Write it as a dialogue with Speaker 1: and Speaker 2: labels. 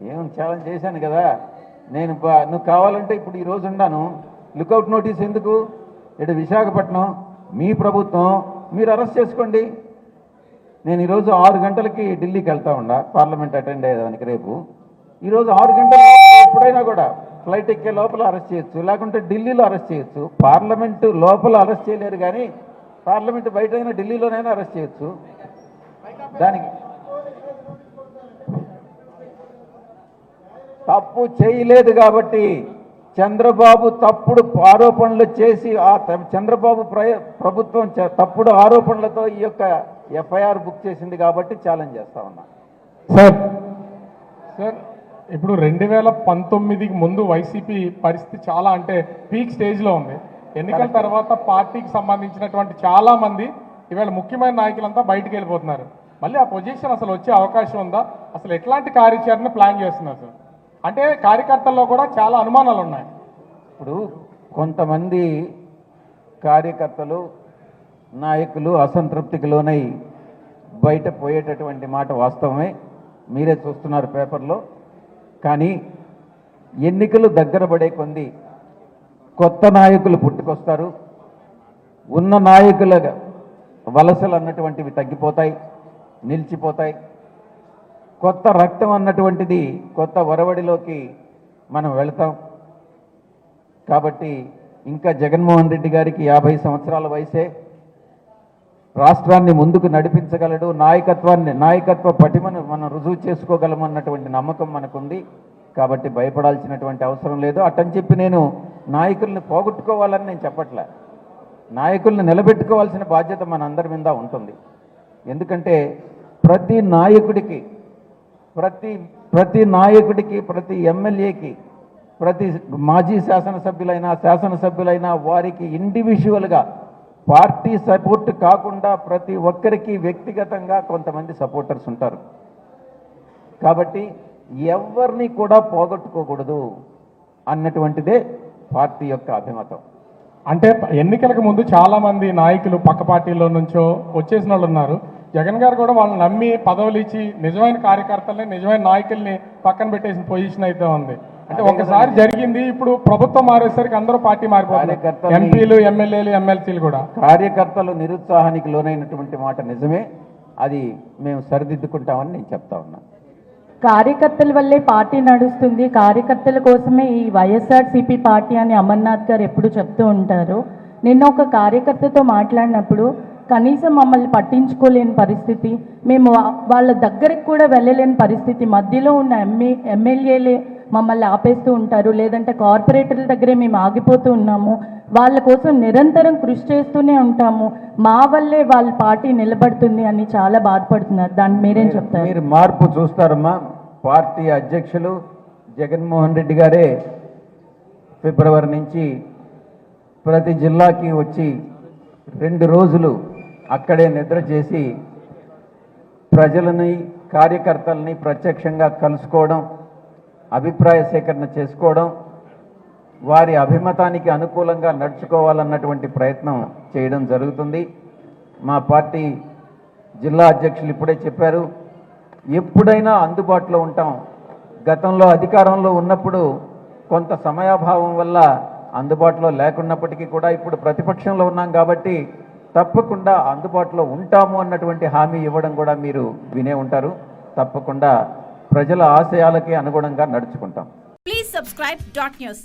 Speaker 1: ఏం ఛాలెంజ్ చేశాను కదా? నేను నువ్వు కావాలంటే ఇప్పుడు ఈరోజు ఉన్నాను లుకౌట్ నోటీస్ ఎందుకు? ఇటు విశాఖపట్నం మీ ప్రభుత్వం మీరు అరెస్ట్ చేసుకోండి. నేను ఈరోజు ఆరు గంటలకి ఢిల్లీకి వెళ్తా ఉండా. పార్లమెంట్ అటెండ్ అయ్యేదానికి రేపు. ఈరోజు ఆరు గంటల ఎప్పుడైనా కూడా ఫ్లైట్ ఎక్కే లోపల అరెస్ట్ చేయొచ్చు. లేకుంటే ఢిల్లీలో అరెస్ట్ చేయొచ్చు. పార్లమెంటు లోపల అరెస్ట్ చేయలేరు కానీ పార్లమెంట్ బయట అయినా ఢిల్లీలోనైనా అరెస్ట్ చేయొచ్చు. దానికి తప్పు చేయలేదు కాబట్టి చంద్రబాబు తప్పుడు ఆరోపణలు చేసి ఆ చంద్రబాబు ప్ర- ప్రభుత్వం చ- తప్పుడు ఆరోపణలతో ఈ యొక్క ఎఫ్ఐఆర్ బుక్ చేసింది కాబట్టి ఛాలెంజ్ చేస్తా ఉన్నా.
Speaker 2: సార్. సార్ ఇప్పుడు రెండు వేల పంతొమ్మిదికి ముందు వైసీపీ పరిస్థితి చాలా అంటే పీక్ స్టేజ్లో ఉంది. ఎన్నికల తర్వాత పార్టీకి సంబంధించినటువంటి చాలా మంది ఇవాళ ముఖ్యమైన నాయకులంతా బయటికి వెళ్ళిపోతున్నారు. మళ్ళీ ఆ పొజిషన్ అసలు వచ్చే అవకాశం ఉందా? అసలు ఎట్లాంటి కార్యాచరణ ప్లాన్ చేస్తున్నారు సార్? అంటే కార్యకర్తల్లో కూడా చాలా అనుమానాలు ఉన్నాయి
Speaker 1: ఇప్పుడు కొంతమంది కార్యకర్తలు నాయకులు అసంతృప్తికి లోనై బయట పోయేటటువంటి మాట వాస్తవమే. మీరే చూస్తున్నారు పేపర్లో. కానీ ఎన్నికలు దగ్గర పడే కొంది కొత్త నాయకులు పుట్టుకొస్తారు. ఉన్న నాయకుల వలసలు అన్నటువంటివి తగ్గిపోతాయి నిలిచిపోతాయి. కొత్త రక్తం అన్నటువంటిది కొత్త ఒరవడిలోకి మనం వెళతాం. కాబట్టి ఇంకా జగన్మోహన్ రెడ్డి గారికి యాభై సంవత్సరాల వయసే. రాష్ట్రాన్ని ముందుకు నడిపించగలడు. నాయకత్వాన్ని నాయకత్వ పటిమను మనం రుజువు చేసుకోగలమన్నటువంటి నమ్మకం మనకుంది. కాబట్టి భయపడాల్సినటువంటి అవసరం లేదు. అట్టని చెప్పి నేను నాయకుల్ని పోగొట్టుకోవాలని నేను చెప్పట్లే. నాయకుల్ని నిలబెట్టుకోవాల్సిన బాధ్యత మనందరి మీద ఉంటుంది. ఎందుకంటే ప్రతి నాయకుడికి ప్రతి ప్రతి నాయకుడికి ప్రతి ఎమ్మెల్యేకి ప్రతి మాజీ శాసనసభ్యులైనా శాసనసభ్యులైనా వారికి ఇండివిజువల్గా పార్టీ సపోర్ట్ కాకుండా ప్రతి ఒక్కరికి వ్యక్తిగతంగా కొంతమంది సపోర్టర్స్ ఉంటారు. కాబట్టి ఎవరిని కూడా పోగొట్టుకోకూడదు అన్నటువంటిదే పార్టీ యొక్క అభిమతం.
Speaker 2: అంటే ఎన్నికలకు ముందు చాలామంది నాయకులు పక్క పార్టీలో నుంచో వచ్చేసిన వాళ్ళు ఉన్నారు. జగన్ గారు కూడా వాళ్ళని నమ్మి పదవులు ఇచ్చి నిజమైన కార్యకర్తల్ని నిజమైన నాయకుల్ని పక్కన పెట్టేసిన పొజిషన్ అయితే ఉంది. అంటే ఒకసారి జరిగింది ఇప్పుడు ప్రభుత్వం మారేసరికి అందరూ పార్టీ మారిపోతున్నారు.
Speaker 1: కార్యకర్తల్ని-
Speaker 2: ఎంపీలు ఎమ్మెల్యేలు ఎమ్మెల్సీలు కూడా.
Speaker 1: కార్యకర్తలు నిరుత్సాహానికి లోనైనటువంటి మాట నిజమే. అది మేము సరిదిద్దుకుంటామని నేను చెప్తా ఉన్నా.
Speaker 3: కార్యకర్తల వల్లే పార్టీ నడుస్తుంది. కార్యకర్తల కోసమే ఈ వైఎస్ఆర్సీపీ పార్టీ అని అమర్నాథ్ గారు ఎప్పుడు చెప్తూ ఉంటారు. నిన్న ఒక కార్యకర్తతో మాట్లాడినప్పుడు కనీసం మమ్మల్ని పట్టించుకోలేని పరిస్థితి. మేము వాళ్ళ దగ్గరికి కూడా వెళ్ళలేని పరిస్థితి. మధ్యలో ఉన్న ఎమ్మె ఎమ్మెల్యేలే మమ్మల్ని ఆపేస్తూ ఉంటారు. లేదంటే కార్పొరేటర్ల దగ్గరే మేము ఆగిపోతూ ఉన్నాము. వాళ్ళ కోసం నిరంతరం కృషి చేస్తూనే ఉంటాము. మా వల్లే వాళ్ళ పార్టీ నిలబడుతుంది అని చాలా బాధపడుతున్నారు. దాన్ని మీరేం చెప్తారు?
Speaker 1: మీరు మార్పు చూస్తారమ్మా. పార్టీ అధ్యక్షులు జగన్మోహన్ రెడ్డి గారే ఫిబ్రవరి నుంచి ప్రతి జిల్లాకి వచ్చి రెండు రోజులు అక్కడే నిద్ర చేసి ప్రజలని కార్యకర్తలని ప్రత్యక్షంగా కలుసుకోవడం అభిప్రాయ సేకరణ చేసుకోవడం వారి అభిమతానికి అనుకూలంగా నడుచుకోవాలన్నటువంటి ప్రయత్నం చేయడం జరుగుతుంది. మా పార్టీ జిల్లా అధ్యక్షులు ఇప్పుడే చెప్పారు ఎప్పుడైనా అందుబాటులో ఉంటాం. గతంలో అధికారంలో ఉన్నప్పుడు కొంత సమయాభావం వల్ల అందుబాటులో లేకున్నప్పటికీ కూడా ఇప్పుడు ప్రతిపక్షంలో ఉన్నాం కాబట్టి తప్పకుండా అందుబాటులో ఉంటాము అన్నటువంటి హామీ ఇవ్వడం కూడా మీరు వినే ఉంటారు. తప్పకుండా ప్రజల ఆశయాలకి అనుగుణంగా నడుచుకుంటాం.
Speaker 4: Please subscribe dot news